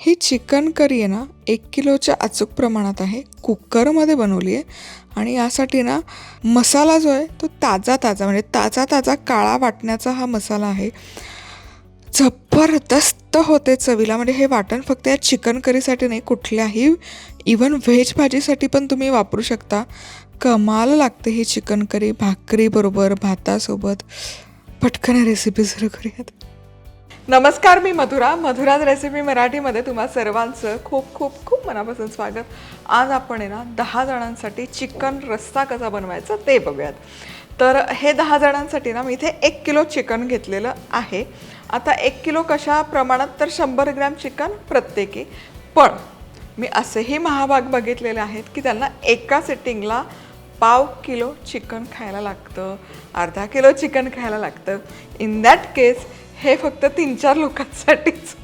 ही chicken curry आहे ना एक किलोच्या अचूक प्रमाणात आहे. कुकरमध्ये बनवली आहे. आणि यासाठी ना मसाला जो आहे तो ताजा ताजा म्हणजे ताजा ताजा काळा वाटण्याचा हा मसाला आहे. जबरदस्त होते चवीला. म्हणजे हे वाटण फक्त या चिकन करीसाठी नाही कुठल्याही इवन व्हेज भाजीसाठी पण तुम्ही वापरू शकता. कमाल लागते ही चिकन करी भाकरीबरोबर भातासोबत. पटकन रेसिपी सुरू करूयात. नमस्कार मी मधुरा. मधुराज रेसिपी मराठीमध्ये तुम्हा सर्वांचं खूप खूप खूप मनापासून स्वागत. आज आपण आहे ना दहा जणांसाठी चिकन रस्ता कसा बनवायचा ते बघूयात. तर हे दहा जणांसाठी ना मी इथे एक किलो चिकन घेतलेलं आहे. आता एक किलो कशा प्रमाणात तर शंभर ग्रॅम चिकन प्रत्येकी. पण मी असेही महाभाग बघितलेले आहेत की त्यांना एका सिटिंगला पाव किलो चिकन खायला लागतं अर्धा किलो चिकन खायला लागतं. इन दॅट केस हे फक्त तीन चार लोकांसाठीच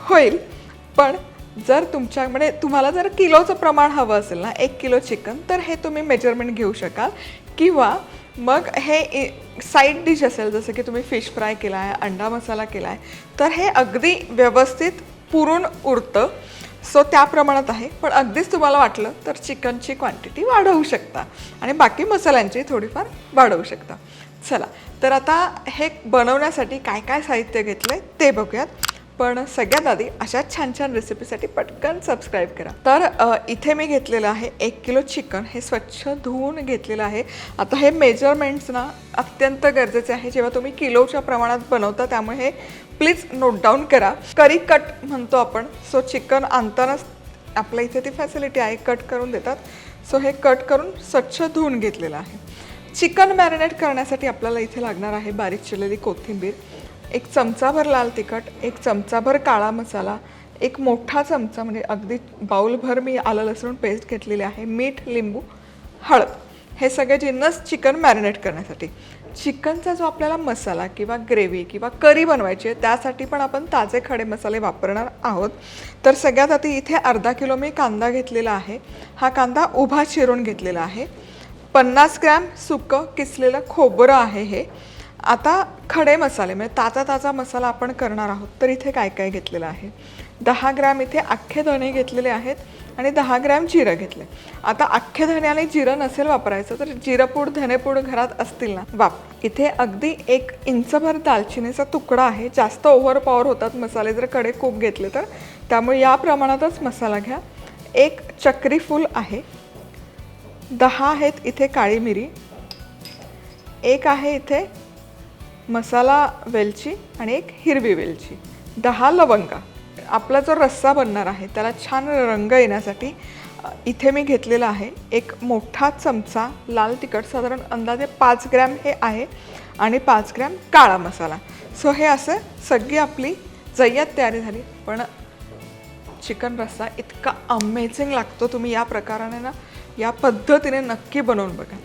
होईल. पण जर तुमच्याकडे म्हणजे तुम्हाला जर किलोचं प्रमाण हवं असेल ना एक किलो चिकन तर हे तुम्ही मेजरमेंट घेऊ शकाल. किंवा मग हे साईड डिश असेल जसं की तुम्ही फिश फ्राय केला आहे अंडा मसाला केला आहे तर हे अगदी व्यवस्थित पुरून उरतं. सो त्या प्रमाणात आहे. पण अगदीच तुम्हाला वाटलं तर चिकनची क्वांटिटी वाढवू शकता. आणि बाकी मसाल्यांची थोडीफार वाढवू शकता. चला तर आता हे बनवण्यासाठी काय काय साहित्य घेतलं आहे ते बघूयात. पण सगळ्यात आधी अशा छान छान रेसिपीसाठी पटकन सबस्क्राईब करा. तर इथे मी घेतलेलं आहे एक किलो चिकन हे स्वच्छ धुवून घेतलेलं आहे. आता हे मेजरमेंट्स ना अत्यंत गरजेचे आहे. जेव्हा तुम्ही किलोच्या प्रमाणात बनवता त्यामुळे हे प्लीज नोट डाऊन करा. करी कट म्हणतो आपण. सो चिकन आणतानाच आपल्या इथे ती फॅसिलिटी आहे. कट करून देतात. सो हे कट करून स्वच्छ धुवून घेतलेलं आहे. चिकन मॅरिनेट करण्यासाठी आपल्याला इथे लागणार आहे बारीक चिरलेली कोथिंबीर. एक चमचाभर लाल तिखट एक चमचाभर काळा मसाला एक मोठा चमचा म्हणजे अगदी बाऊलभर मी आलं लसूण पेस्ट घेतलेली आहे मीठ लिंबू हळद. हे सगळे जिन्नस चिकन मॅरिनेट करण्यासाठी. चिकनचा जो आपल्याला मसाला किंवा ग्रेव्ही किंवा करी बनवायची आहे त्यासाठी पण आपण ताजे खडे मसाले वापरणार आहोत. तर सगळ्यात आधी इथे अर्धा किलो मी कांदा घेतलेला आहे. हा कांदा उभा चिरून घेतलेला आहे. पन्नास ग्रॅम सुकं किसलेलं खोबरं आहे हे. आता खडे मसाले म्हणजे ताजा ताजा मसाला आपण करणार आहोत तर इथे काय काय घेतलेलं आहे? दहा ग्रॅम इथे अख्खे धणे घेतलेले आहेत आणि दहा ग्रॅम जिरं घेतले. आता अख्खे धणे आणि जिरं नसेल वापरायचं तर जिरपूड धनेपूड घरात असतील ना? वाप. इथे अगदी एक इंचभर दालचिनीचा तुकडा आहे जास्त ओव्हर पॉवर होतात मसाले जर कडे खूप घेतले तर. त्यामुळे या प्रमाणातच मसाला घ्या. एक चक्री फूल आहे. दहा आहेत इथे काळी मिरी. एक आहे इथे मसाला वेलची आणि एक हिरवी वेलची. दहा लवंगा. आपला जो रस्सा बनणार आहे त्याला छान रंग येण्यासाठी इथे मी घेतलेला आहे एक मोठा चमचा लाल तिखट साधारण अंदाजे पाच ग्रॅम हे आहे आणि पाच ग्रॅम काळा मसाला. सो हे असं सगळी आपली जय्यात तयारी झाली. पण चिकन रस्सा इतका अमेझिंग लागतो तुम्ही या प्रकाराने ना या पद्धतीने नक्की बनवून बघा.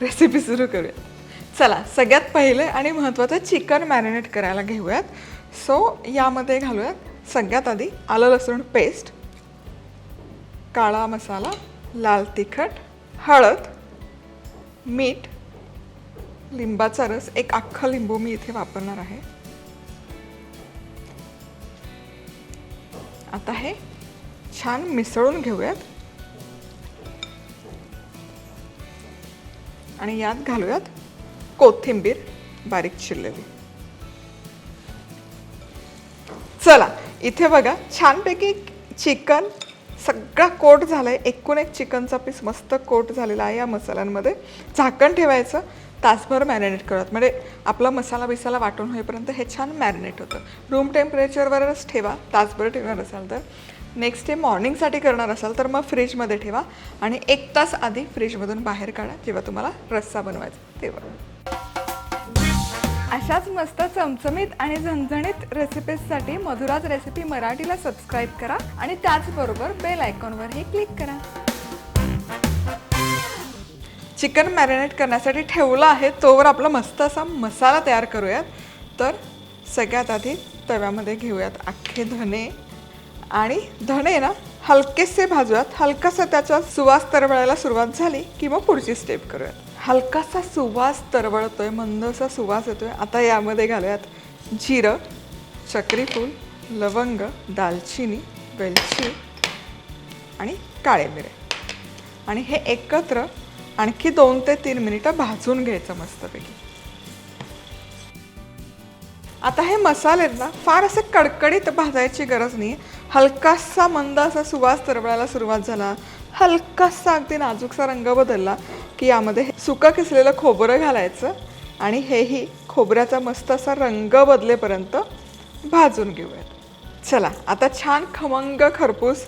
रेसिपी सुरू करूया. चला सगळ्यात पहिले आणि महत्त्वाचं चिकन मॅरिनेट करायला घेऊयात. सो यामध्ये घालूयात सगळ्यात आधी आलं लसूण पेस्ट काळा मसाला लाल तिखट हळद मीठ लिंबाचा रस. एक अख्खा लिंबू मी इथे वापरणार आहे. आता हे छान मिसळून घेऊयात. आणि यात घालूयात कोथिंबीर बारीक चिरलेली. चला इथे बघा छानपैकी चिकन सगळा कोट झालाय. एकूण एक चिकनचा पीस मस्त कोट झालेला आहे या मसाल्यांमध्ये. झाकण ठेवायचं तासभर मॅरिनेट करत. म्हणजे आपला मसाला बिसाला वाटून होईपर्यंत हे छान मॅरिनेट होतं. रूम टेम्परेचरवरच ठेवा तासभर ठेवणार असाल तर. नेक्स्ट डे मॉर्निंगसाठी करणार असाल तर मग फ्रीजमध्ये ठेवा. आणि एक तास आधी फ्रीजमधून बाहेर काढा जेव्हा तुम्हाला रस्सा बनवायचा तेव्हा. अशाच मस्त चमचमीत आणि झणझणीत रेसिपीजसाठी मधुराज रेसिपी मराठीला सबस्क्राईब करा आणि त्याचबरोबर बेल आयकॉनवरही क्लिक करा. चिकन मॅरिनेट करण्यासाठी ठेवलं आहे तोवर आपला मस्त असा मसाला तयार करूयात. तर सगळ्यात आधी तव्यामध्ये घेऊयात अख्खे धने आणि धणे ना हलकेसे भाजूयात. हलकासा त्याचा सुवास तरवळायला सुरुवात झाली की मग पुढची स्टेप करूयात. हलकासा सुवास तरवळतोय मंद असा सुवास येतोय. आता यामध्ये घालूयात जिरं चक्रीफूल लवंग दालचिनी वेलची आणि काळे मिरे. आणि हे एकत्र आणखी दोन ते तीन मिनिटं भाजून घ्यायचं मस्तपैकी. आता हे मसाले आहेत ना फार असे कडकडीत भाजायची गरज नाही हलकासा मंद असा सुवास तरवळायला सुरुवात झाला. हलकासा अगदी नाजूकसा रंग बदलला. की यामध्ये हे सुकं किसलेलं खोबरं घालायचं आणि हेही खोबऱ्याचा मस्त असा रंग बदलेपर्यंत भाजून घेऊयात. चला आता छान खमंग खरपूस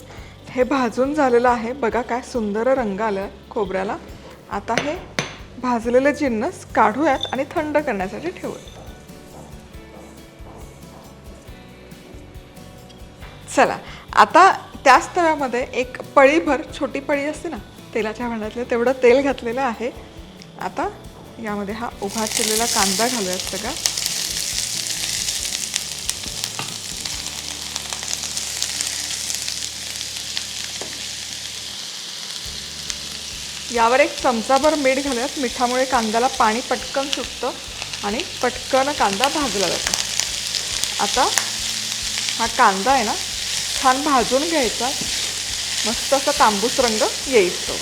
हे भाजून झालेलं आहे. बघा काय सुंदर रंग आलं खोबऱ्याला. आता हे भाजलेले जिन्नस काढूयात आणि थंड करण्यासाठी ठेवूयात. चला आता त्याच तव्यामध्ये एक पळीभर छोटी पळी असते ना तेलाच्या भांड्यातलं तेवढं तेल घातलेलं आहे. आता यामध्ये हा उभा चिरलेला कांदा घालूयात सगळा यावर एक चमचाभर मीठ घालूयात. मिठामुळे कांद्याला पाणी पटकन सुटतं आणि पटकन कांदा भाजला जातो. आता हा कांदा आहे ना छान भाजून घ्यायचा. मस्त असा तांबूस रंग येईल तो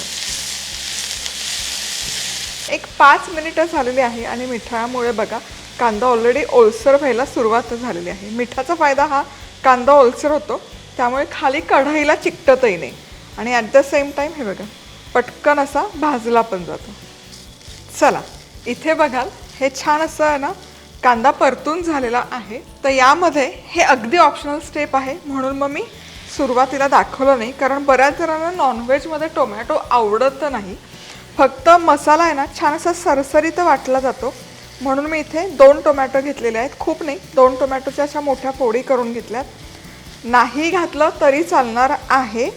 एक पाच मिनिटं झालेली आहे आणि मिठामुळे बघा कांदा ऑलरेडी ओलसर व्हायला सुरुवात झालेली आहे. मिठाचा फायदा हा कांदा ओलसर होतो त्यामुळे खाली कढईला चिकटतही नाही. आणि ॲट द सेम टाईम हे बघा पटकन असा भाजला पण जातो. चला इथे बघाल हे छान असं आहे ना कांदा परतून झालेला आहे. तर यामध्ये हे अगदी ऑप्शनल स्टेप आहे म्हणून मग मी सुरुवातीला दाखवलं नाही कारण बऱ्याच जणांना नॉनव्हेजमध्ये टोमॅटो आवडत नाही. फक्त मसाला आहे ना छान असा सरसरीत वाटला जातो. म्हणून मी इथे दोन टोमॅटो घेतलेले आहेत. खूप नाही दोन टोमॅटोच्या अशा मोठ्या पोळी करून घेतल्यात. नाही घातलं तरी चालणार आहे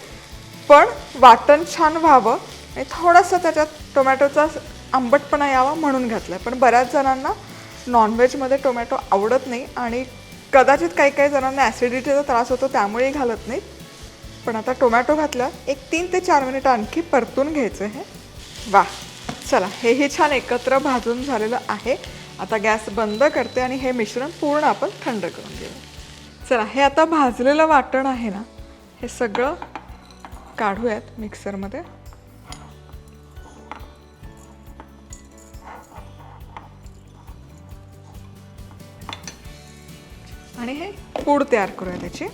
पण वाटण छान व्हावं. आणि थोडंसं त्याच्यात टोमॅटोचा आंबटपणा यावा म्हणून घातलं पण बऱ्याच जणांना नॉनव्हेजमध्ये टोमॅटो आवडत नाही आणि कदाचित काही काही जणांना ॲसिडिटीचा त्रास होतो त्यामुळेही घालत नाहीत. पण आता टोमॅटो घातला एक तीन ते चार मिनिटं आणखी परतून घ्यायचं हे वा चला हेही छान एकत्र भाजून झालेलं आहे. आता गॅस बंद करते आणि हे मिश्रण पूर्ण आपण थंड करून घेऊ. चला हे आता भाजलेलं वाटण आहे ना हे सगळं काढूयात मिक्सरमध्ये आणि हे पूड तयार करूया त्याची.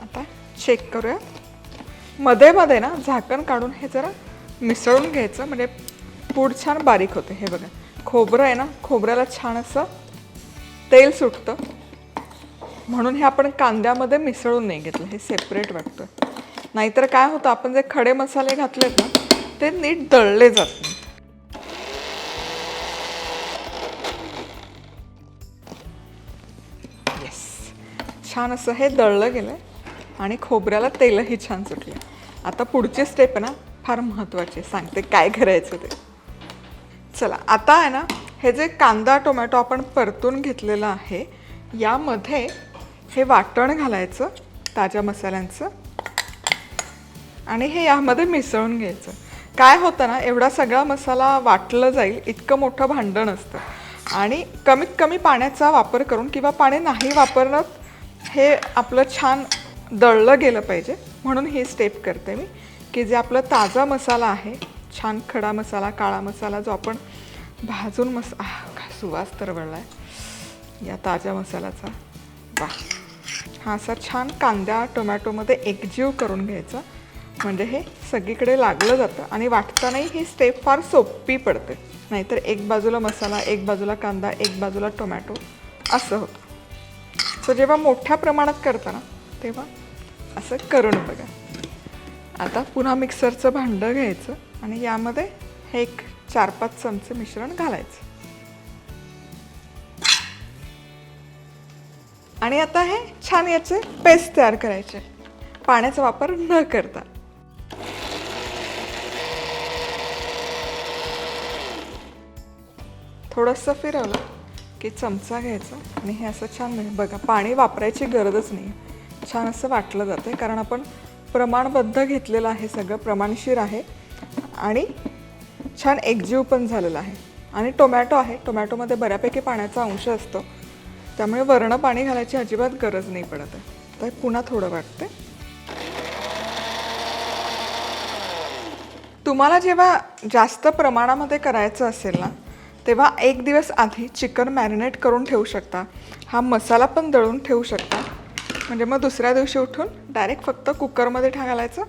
आता चेक करूया. मध्ये मध्ये ना झाकण काढून हे जरा मिसळून घ्यायचं म्हणजे पूड छान बारीक होते. हे बघा खोबरं आहे ना खोबऱ्याला छान असं तेल सुटतं. म्हणून हे आपण कांद्यामध्ये मिसळून नाही घेतलं हे सेपरेट वाटतं. नाहीतर काय होतं आपण जे खडे मसाले घातलेत ना ते नीट दळले जात नाही. छान असं हे दळलं गेलं आहे आणि खोबऱ्याला तेलही छान सुटलं. आता पुढची स्टेप ना फार महत्त्वाची सांगते काय करायचं ते. चला आता आहे ना हे जे कांदा टोमॅटो आपण परतून घेतलेलं आहे यामध्ये हे वाटण घालायचं ताज्या मसाल्यांचं. आणि हे यामध्ये मिसळून घ्यायचं. काय होतं ना एवढा सगळा मसाला वाटलं जाईल इतकं मोठं भांडण असतं. आणि कमीत कमी पाण्याचा वापर करून किंवा पाणी नाही वापरणं हे आपलं छान दळलं गेलं पाहिजे. म्हणून ही स्टेप करते मी की जे आपलं ताजा मसाला आहे छान खडा मसाला काळा मसाला जो आपण भाजून मस काय सुवास तर वळला आहे या ताज्या मसाल्याचा. वा हा असा छान कांद्या टोमॅटोमध्ये एकजीव करून घ्यायचा. म्हणजे हे सगळीकडे लागलं जातं आणि वाटतानाही ही स्टेप फार सोपी पडते. नाहीतर एक बाजूला मसाला एक बाजूला कांदा एक बाजूला टोमॅटो. असं होतं. सो जेव्हा मोठ्या प्रमाणात करता ना तेव्हा असं करून बघा. आता पुन्हा मिक्सरचं भांडं घ्यायचं आणि यामध्ये हे एक चार पाच चमचे मिश्रण घालायचं. आणि आता हे छान याचे पेस्ट तयार करायचे. पाण्याचा वापर न करता. थोडंसं फिरवलं. की चमचा घ्यायचा आणि हे असं छान म्हणजे बघा पाणी वापरायची गरजच नाही. छान असं वाटलं जातं कारण आपण प्रमाणबद्ध घेतलेलं आहे सगळं प्रमाणशीर आहे आणि छान एकजीव पण झालेला आहे. आणि टोमॅटो आहे टोमॅटोमध्ये बऱ्यापैकी पाण्याचा अंश असतो. त्यामुळे वरण पाणी घालायची अजिबात गरज नाही पडत आहे. तर पुन्हा थोडं वाटते तुम्हाला जेव्हा जास्त प्रमाणामध्ये करायचं असेल ना तेव्हा एक दिवस आधी चिकन मॅरिनेट करून ठेवू शकता. हा मसाला पण दळून ठेवू शकता. म्हणजे मग दुसऱ्या दिवशी उठून डायरेक्ट फक्त कुकरमध्ये ठा घालायचं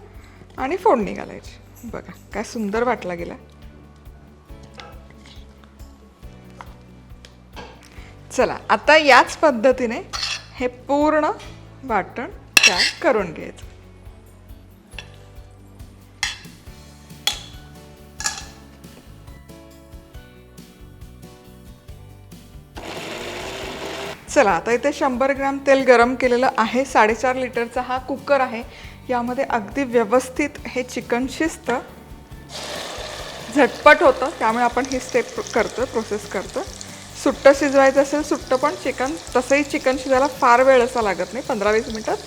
आणि फोडणी घालायची. बघा काय सुंदर वाटला गेला. चला आता याच पद्धतीने हे पूर्ण वाटण तयार करून घ्यायचं. चला आता इथे शंभर ग्रॅम तेल गरम केलेलं आहे. साडेचार लिटरचा हा कुकर आहे. यामध्ये अगदी व्यवस्थित हे चिकन शिजतं झटपट होतं त्यामुळे आपण ही स्टेप करतो प्रोसेस करतो सुट्टं शिजवायचं असेल सुट्टं पण चिकन तसंही चिकन शिजायला फार वेळ असा लागत नाही पंधरा वीस मिनटात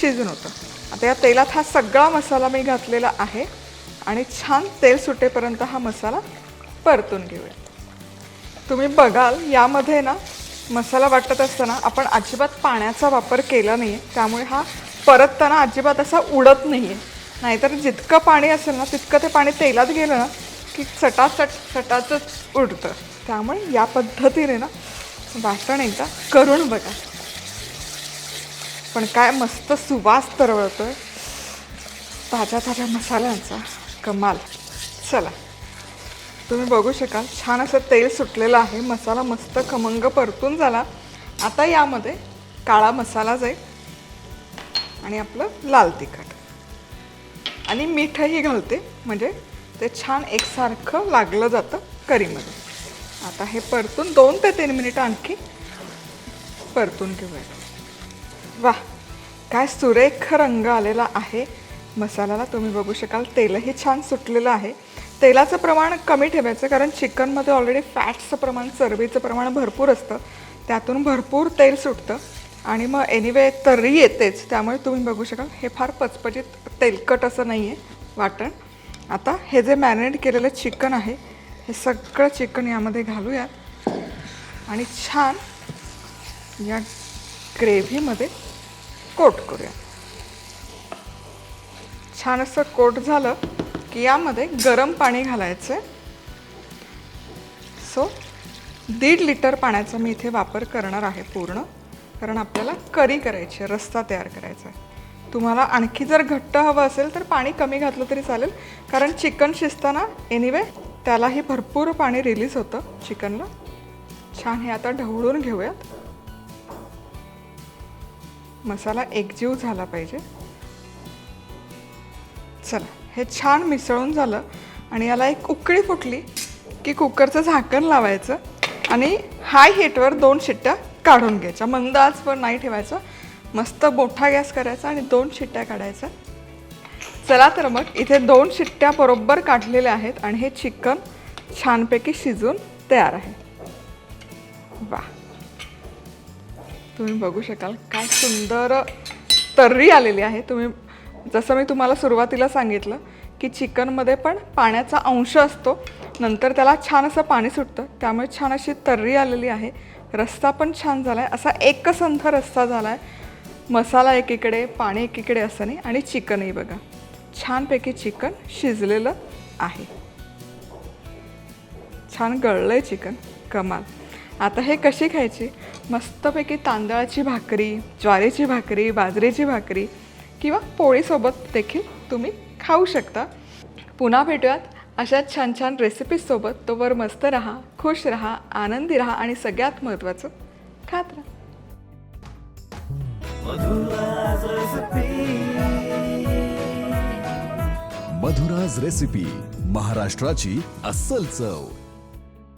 शिजून होतं. आता या तेलात हा सगळा मसाला मी घातलेला आहे आणि छान तेल सुटेपर्यंत हा मसाला परतून घेऊया. तुम्ही बघाल यामध्ये ना मसाला वाटत असताना आपण अजिबात पाण्याचा वापर केला नाही आहे त्यामुळे हा परतताना अजिबात असा उडत नाही आहे नाहीतर जितकं पाणी असेल ना तितकं ते पाणी तेलात गेलं ना की चटाचट चटाचट उडतं. त्यामुळे या पद्धतीने ना वाटण एकदा करून बघा. पण काय मस्त सुवास तरवळतो आहे ताज्या ताज्या मसाल्यांचा कमाल. चला. तुम्ही बघू शकाल. छान असं तेल सुटलेलं आहे. मसाला मस्त खमंग परतून झाला. आता यामध्ये काळा मसाला जाईल आणि आपलं लाल तिखट. आणि मीठही घालते. म्हणजे ते छान एकसारखं लागलं जातं करीमध्ये. आता हे परतून दोन ते तीन मिनिटं आणखी परतून घेऊया. वा काय सुरेख रंग आलेला आहे. मसाल्याला तुम्ही बघू शकाल. तेलही छान सुटलेलं आहे. तेलाचं प्रमाण कमी ठेवायचं कारण चिकनमध्ये ऑलरेडी फॅट्सचं प्रमाण चरबीचं प्रमाण भरपूर असतं. त्यातून भरपूर तेल सुटतं. आणि मग एनिवे तर्री येतेच. त्यामुळे तुम्ही बघू शकाल हे फार पचपचित तेलकट असं नाही आहे वाटण. आता हे जे मॅरिनेट केलेलं चिकन आहे हे सगळं चिकन यामध्ये घालूयात. आणि छान या ग्रेव्हीमध्ये कोट करूया छान असं कोट झालं. की यामध्ये गरम पाणी घालायचं आहे सो दीड लिटर पाण्याचा मी इथे वापर करणार आहे पूर्ण कारण आपल्याला करी करायची आहे रस्ता तयार करायचा आहे. तुम्हाला आणखी जर घट्ट हवं असेल तर पाणी कमी घातलं तरी चालेल कारण चिकन शिजताना एनिवे त्यालाही भरपूर पाणी रिलीज होतं चिकनला. छान हे आता ढवळून घेऊयात. मसाला एकजीव झाला पाहिजे. चला. हे छान मिसळून झालं आणि याला एक उकळी फुटली की कुकरचं झाकण लावायचं आणि हाय हीटवर दोन शिट्ट्या काढून घ्यायच्या. मंद आजवर नाही ठेवायचं. मस्त मोठा गॅस करायचा आणि दोन शिट्ट्या काढायच्या. चला तर मग इथे दोन शिट्ट्या बरोबर काढलेल्या आहेत आणि हे चिकन छानपैकी शिजून तयार आहे. वा. तुम्ही बघू शकाल काय सुंदर तर्री आलेली आहे. तुम्ही जसं मी तुम्हाला सुरुवातीला सांगितलं की चिकनमध्ये पण पाण्याचा अंश असतो नंतर त्याला छान असं पाणी सुटतं त्यामुळे छान अशी तर्री आलेली आहे. रस्सा पण छान झाला आहे असा एकसंध रस्सा झाला आहे मसाला एकीकडे पाणी एकीकडे असं नाही आणि चिकनही बघा. छानपैकी चिकन शिजलेलं आहे. छान गळलं आहे चिकन कमाल. आता हे कशी खायची? मस्तपैकी तांदळाची भाकरी ज्वारीची भाकरी बाजरीची भाकरी किंवा पोळीसोबत देखील तुम्ही खाऊ शकता. पुन्हा भेटूयात. अशाच छान छान रेसिपीजसोबत तोवर मस्त राहा खुश राहा आनंदी राहा आणि सगळ्यात महत्त्वाचं खात राहा. मधुराज रेसिपी महाराष्ट्राची अस्सल चव.